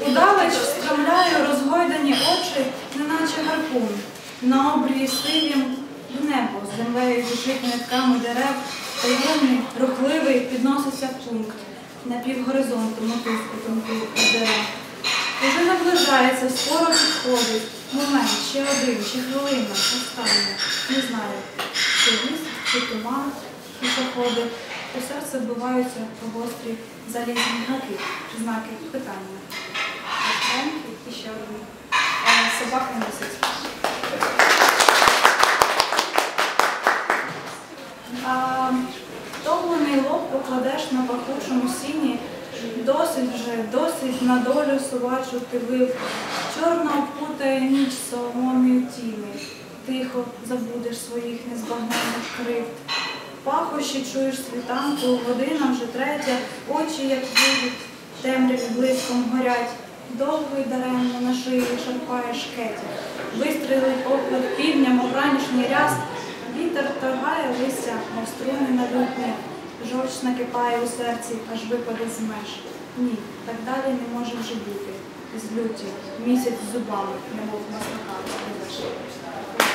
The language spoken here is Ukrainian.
Удалеч стромляю розгойдані очі, неначе гарпун. На обрії сивім в небо, з землею душить нитками дерев, таємний, рухливий підноситься пункт. На півгоризонту мотузку тонку дерев. Уже наближається, скоро підходить. Момент, ще один, чи хвилина, остання. Не знаю, чи віст, чи туман, пішоходи. У серце вбиваються гострі залізні знаки, знаки питання. І ще один. Е, Собака місяць. Втомлений лоб покладеш на пахучому сіні, досить вже, досить на долю сувачу ти вив. Чорно обкутає ніч соломоною тіни, тихо забудеш своїх незбагненних кривд. Пахощі чуєш світанку, година вже третя, очі, як будуть, темряві блиском горять. Довго й даремно на шиї шарпає шкетя. Вистрілить оклик півдня, мов ранішній ряст. Вітер торгає листя, мов струни на лютні. Жовч накипає у серці, аж випаде з меж. Ні, так далі не може вже бути. З люті, місяць зубами, немов маслака, не